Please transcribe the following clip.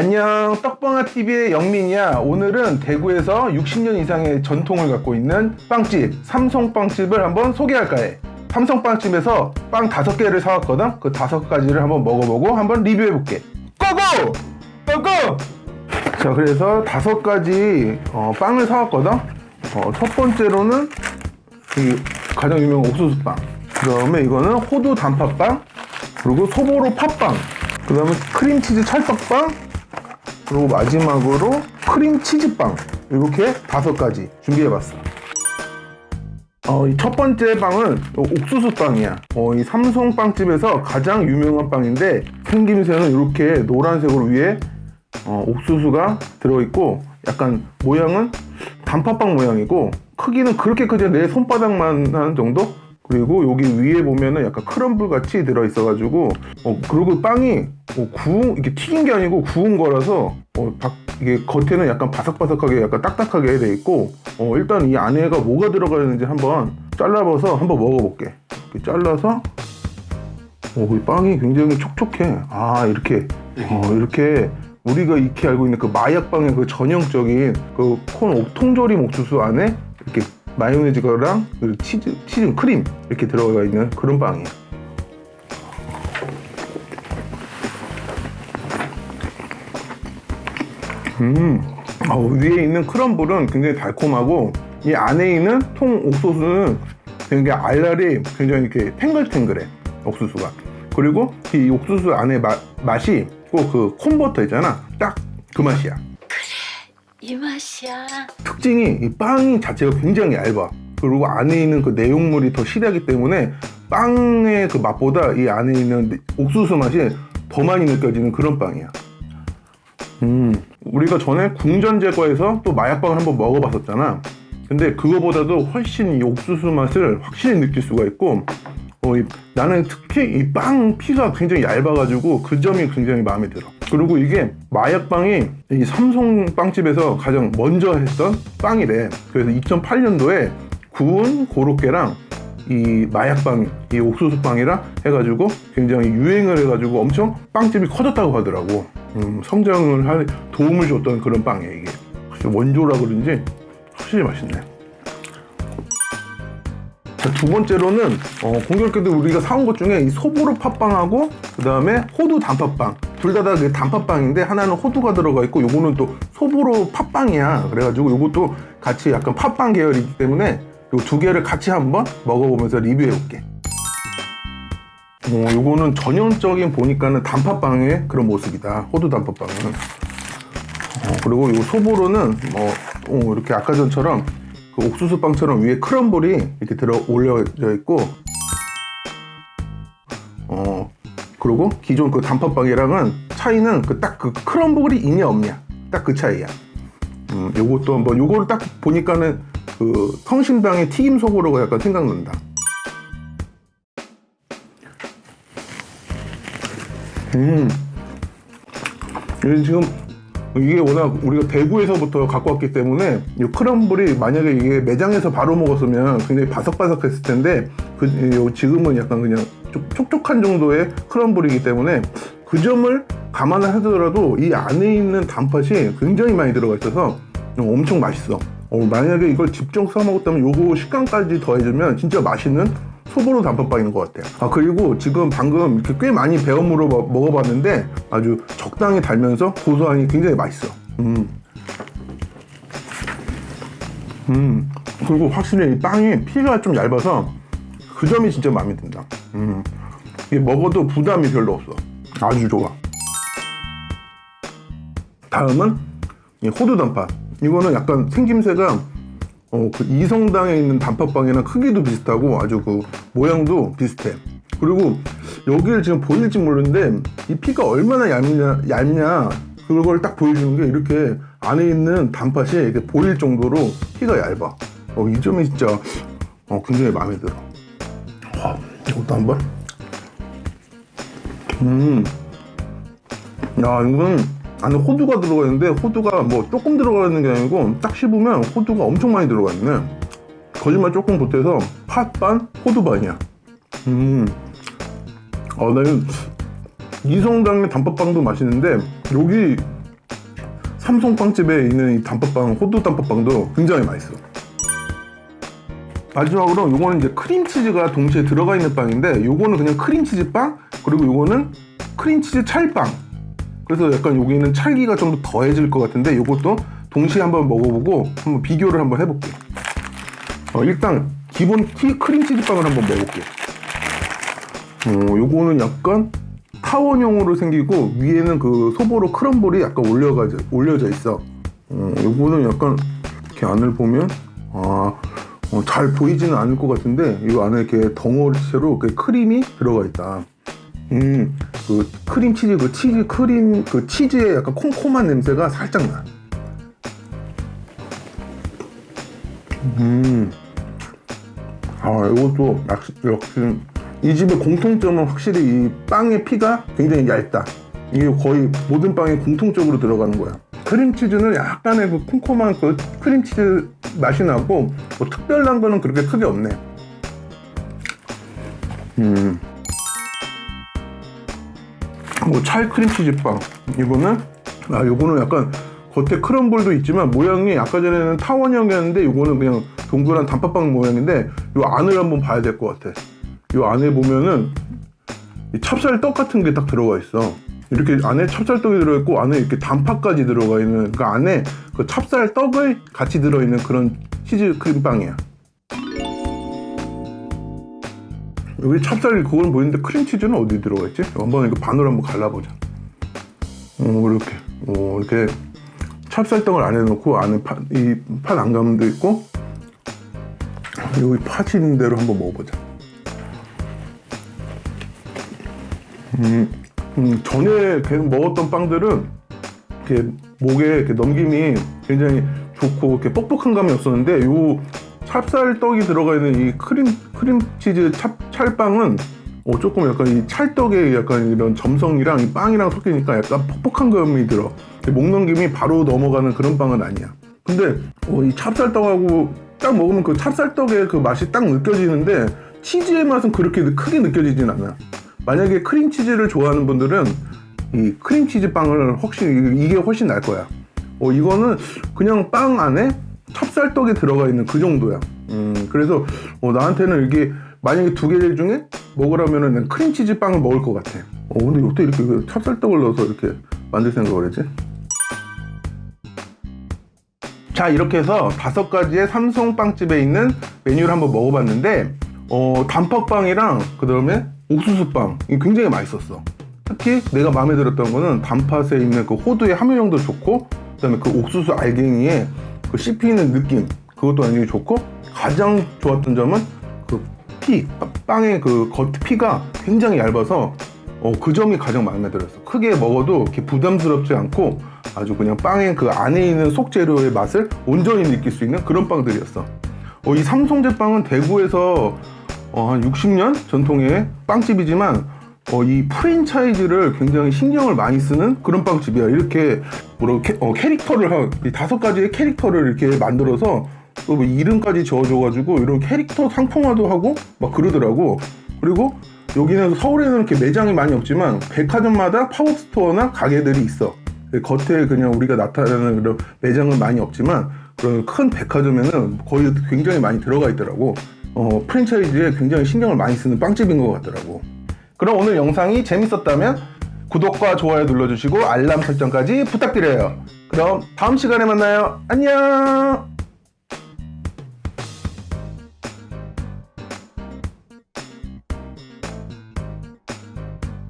안녕 떡방아TV의 영민이야. 오늘은 대구에서 60년 이상의 전통을 갖고 있는 빵집 삼성빵집을 한번 소개할까 해. 삼성빵집에서 빵 다섯 개를 사왔거든? 그 다섯 가지를 한번 먹어보고 한번 리뷰해볼게. 고고! 고고! 자 그래서 다섯 가지 어, 빵을 사왔거든? 어, 첫 번째로는 이 가장 유명한 옥수수빵. 그 다음에 이거는 호두 단팥빵 그리고 소보로 팥빵 그 다음에 크림치즈 찰떡빵 그리고 마지막으로 크림 치즈빵 이렇게 다섯 가지 준비해봤어 어, 이첫 번째 빵은 옥수수 빵이야. 어, 이 삼성 빵집에서 가장 유명한 빵인데 생김새는 이렇게 노란색으로 위에 어, 옥수수가 들어있고 약간 모양은 단팥빵 모양이고 크기는 그렇게 크지 않- 내 손바닥만 하는 정도? 그리고 여기 위에 보면은 약간 크럼블 같이 들어있어가지고 어, 그리고 빵이 어, 구운 이게 튀긴 게 아니고 구운 거라서 어, 바- 이게 겉에는 약간 바삭바삭하게 약간 딱딱하게 돼 있고 어, 일단 이 안에가 뭐가 들어가 있는지 한번 잘라봐서 한번 먹어볼게 이렇게 잘라서 오, 이 빵이 굉장히 촉촉해. 아, 이렇게, 어, 이렇게 우리가 익히 알고 있는 그 마약빵의 그 전형적인 그콘 통조림 옥수수 안에 이렇게 마요네즈랑 그 치즈, 치즈, 크림 이렇게 들어가 있는 그런 빵이야. 음, 어, 위에 있는 크럼블은 굉장히 달콤하고 이 안에 있는 통 옥수수는 굉장히 알알이 굉장히 이렇게 탱글탱글해 옥수수가. 그리고 이 옥수수 안에 마- 맛이 꼭 그 콘버터 있잖아. 딱 그 맛이야 이 맛이야. 특징이 이 빵이 자체가 굉장히 얇아 그리고 안에 있는 그 내용물이 더 실하기 때문에 빵의 그 맛보다 이 안에 있는 옥수수 맛이 더 많이 느껴지는 그런 빵이야 음, 우리가 전에 궁전 제과에서 또 마약빵을 한번 먹어봤었잖아. 근데 그거보다도 훨씬 이 옥수수 맛을 확실히 느낄 수가 있고, 어, 이- 나는 특히 이 빵 피가 굉장히 얇아가지고 그 점이 굉장히 마음에 들어. 그리고 이게 마약빵이 이 삼성 빵집에서 가장 먼저 했던 빵이래. 그래서 2008년도에 구운 고로케랑 이 마약빵, 이 옥수수빵이라 해가지고 굉장히 유행을 해가지고 엄청 빵집이 커졌다고 하더라고. 음, 성장을 할 도움을 줬던 그런 빵이에요, 이게. 원조라 그런지 확실히 맛있네. 자, 두 번째로는 어, 공교롭게도 우리가 사온 것 중에 이 소보로 팥빵하고 그 다음에 호두 단팥빵 둘 다 다 그 단팥빵인데 하나는 호두가 들어가 있고 요거는 또 소보로 팥빵이야. 그래가지고 요것도 같이 약간 팥빵 계열이기 때문에 요 두 개를 같이 한번 먹어보면서 리뷰해 볼게. 어, 요거는 전형적인 보니까는 단팥빵의 그런 모습이다. 호두 단팥빵은. 어, 그리고 요 소보로는 뭐 어, 이렇게 아까 전처럼 그 옥수수 빵처럼 위에 크럼블이 이렇게 들어 올려져 있고 그리고 기존 그 단팥빵이랑은 차이는 그딱그 크럼블이 있냐 없냐 딱 그 차이야. 음 요것도 한번 요거를 딱 보니까는 그 성심당의 튀김 소보로가 약간 생각난다. 음 지금 이게 워낙 우리가 대구에서부터 갖고 왔기 때문에 이 크럼블이 만약에 이게 매장에서 바로 먹었으면 굉장히 바삭바삭했을 텐데 그요 지금은 약간 그냥 좀 촉촉한 정도의 크럼블이기 때문에 그 점을 감안을 하더라도 이 안에 있는 단팥이 굉장히 많이 들어가 있어서 엄청 맛있어. 어, 만약에 이걸 직접 사 먹었다면 요거 식감까지 더해주면 진짜 맛있는 소보로 단팥빵인 것 같아요. 아 그리고 지금 방금 이렇게 꽤 많이 배워 물어 먹- 먹어봤는데 아주 적당히 달면서 고소하니 굉장히 맛있어. 음. 음. 그리고 확실히 이 빵이 피가 좀 얇아서 그 점이 진짜 마음에 든다. 음. 이게 먹어도 부담이 별로 없어. 아주 좋아. 다음은 이 호두 단팥. 이거는 약간 생김새가 어, 그 이성당에 있는 단팥빵이랑 크기도 비슷하고 아주 그 모양도 비슷해. 그리고 여기를 지금 보일지 모르는데 이 피가 얼마나 얇냐, 얇냐 그걸 딱 보여주는 게 이렇게 안에 있는 단팥이 이렇게 보일 정도로 피가 얇아. 어, 이 점이 진짜 어, 굉장히 마음에 들어. 와, 이것도 한번. 음. 야, 이건 안에 호두가 들어가 있는데 호두가 뭐 조금 들어가 있는 게 아니고 딱 씹으면 호두가 엄청 많이 들어가 있네. 거짓말 조금 보태서 팥반 호두반이야. 음. 어, 나는 이성당의 단팥빵도 맛있는데 여기 삼성 빵집에 있는 이 단팥빵, 호두 단팥빵도 굉장히 맛있어. 마지막으로 요거는 이제 크림치즈가 동시에 들어가 있는 빵인데 요거는 그냥 크림치즈 빵 그리고 요거는 크림치즈 찰빵. 그래서 약간 여기는 찰기가 좀 더 더해질 것 같은데 요것도 동시에 한번 먹어보고 한번 비교를 한번 해볼게요. 어, 일단 기본 티 크림치즈 빵을 한번 먹어볼게요. 어, 요거는 약간 타원형으로 생기고 위에는 그 소보로 크럼블이 약간 올려가 올려져 있어. 어, 요거는 약간 이렇게 안을 보면 아, 어, 잘 보이지는 않을 것 같은데 이 안에 이렇게 덩어리채로 그 크림이 들어가 있다. 음, 그 크림 치즈 그 치즈 크림 그 치즈의 약간 콤콤한 냄새가 살짝 나. 음, 아 이것도 역시, 역시 이 집의 공통점은 확실히 이 빵의 피가 굉장히 얇다. 이게 거의 모든 빵에 공통적으로 들어가는 거야. 크림치즈는 약간의 그 콤콤한 그 크림치즈 맛이 나고 뭐 특별한 거는 그렇게 크게 없네. 음. 뭐 찰 크림치즈 빵. 이거는 아 요거는 약간 겉에 크럼블도 있지만 모양이 아까 전에는 타원형이었는데 요거는 그냥 동그란 단팥빵 모양인데 요 안을 한번 봐야 될 것 같아. 요 안에 보면은 이 찹쌀 떡 같은 게 딱 들어가 있어. 이렇게 안에 찹쌀떡이 들어있고 안에 이렇게 단팥까지 들어가 있는 그 안에 그 찹쌀떡을 같이 들어있는 그런 치즈 크림빵이야. 여기 찹쌀이 그건 보이는데 크림치즈는 어디 들어가 있지? 한번 이거 반으로 한번 갈라보자. 어, 이렇게. 어, 이렇게 찹쌀떡을 안에 넣고 안에 파, 이팥 안감도 있고 여기 팥이 있는 대로 한번 먹어보자. 음, 음, 전에 계속 먹었던 빵들은 이렇게 목에 이렇게 넘김이 굉장히 좋고 이렇게 뻑뻑한 감이 없었는데 요 찹쌀 떡이 들어가 있는 이 크림 크림 치즈 찹, 찰빵은 어, 조금 약간 이 찰떡의 약간 이런 점성이랑 이 빵이랑 섞이니까 약간 퍽퍽한 감이 들어. 목 넘김이 바로 넘어가는 그런 빵은 아니야. 근데 어, 이 찹쌀떡하고 딱 먹으면 그 찹쌀떡의 그 맛이 딱 느껴지는데 치즈의 맛은 그렇게 크게 느껴지진 않아. 만약에 크림치즈를 좋아하는 분들은 이 크림치즈 빵을 훨씬 이게 훨씬 날 거야. 어 이거는 그냥 빵 안에 찹쌀떡이 들어가 있는 그 정도야. 음 그래서 어, 나한테는 이게 만약에 두 개 중에 먹으라면은 난 크림치즈 빵을 먹을 것 같아. 어 근데 어떻게 이렇게 그 찹쌀떡을 넣어서 이렇게 만들 생각을 했지? 자 이렇게 해서 다섯 가지의 삼성 빵집에 있는 메뉴를 한번 먹어봤는데 어, 단팥빵이랑 그 다음에 옥수수빵 이 굉장히 맛있었어 특히 내가 마음에 들었던 거는 단팥에 있는 그 호두의 함유량도 좋고 그 다음에 그 옥수수 알갱이에 그 씹히는 느낌 그것도 굉장히 좋고 가장 좋았던 점은 그 피, 빵의 그 겉 피가 굉장히 얇아서 어, 그 점이 가장 마음에 들었어. 크게 먹어도 이렇게 부담스럽지 않고 아주 그냥 빵의 그 안에 있는 속재료의 맛을 온전히 느낄 수 있는 그런 빵들이었어. 어, 이 삼성제 빵은 대구에서 어, 한 60년 전통의 빵집이지만 어, 이 프랜차이즈를 굉장히 신경을 많이 쓰는 그런 빵집이야. 이렇게 뭐라고 캐, 어, 캐릭터를 하, 이 다섯 가지의 캐릭터를 이렇게 만들어서 또 뭐 이름까지 지어줘가지고 이런 캐릭터 상품화도 하고 막 그러더라고. 그리고 여기는 서울에는 이렇게 매장이 많이 없지만 백화점마다 팝업스토어나 가게들이 있어. 겉에 그냥 우리가 나타내는 그런 매장은 많이 없지만 그런 큰 백화점에는 거의 굉장히 많이 들어가 있더라고. 어, 프랜차이즈에 굉장히 신경을 많이 쓰는 빵집인 것 같더라고. 그럼 오늘 영상이 재밌었다면 구독과 좋아요 눌러주시고 알람 설정까지 부탁드려요. 그럼 다음 시간에 만나요. 안녕!